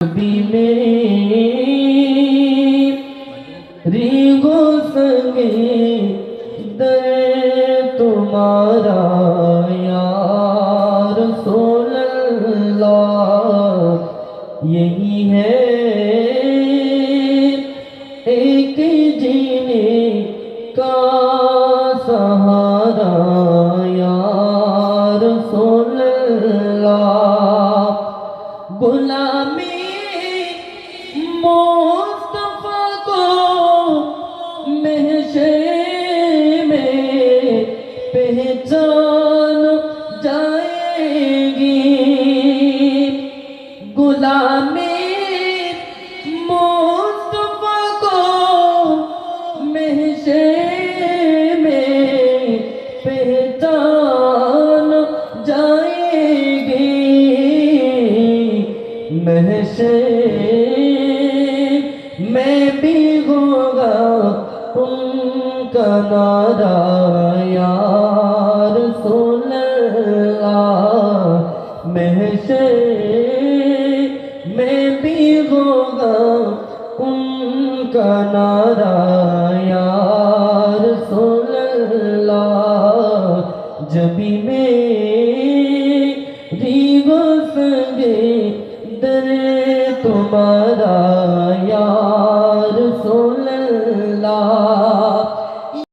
بھی میری گو سنگے در تمہارا یا رسول اللہ یہی ہے ایک جینے کا سہارا یا رسول اللہ غلامی پہچان جائے گی غلامی مصطفیٰ کو محشر میں پہچان جائے گی محشر میں بھی ہوگا نعرہ یا رسول اللہ، محشر میں بھی ہوگا ان کا نعرہ یا رسول اللہ۔ جبھی میری گفتگی در تمہارا یا رسول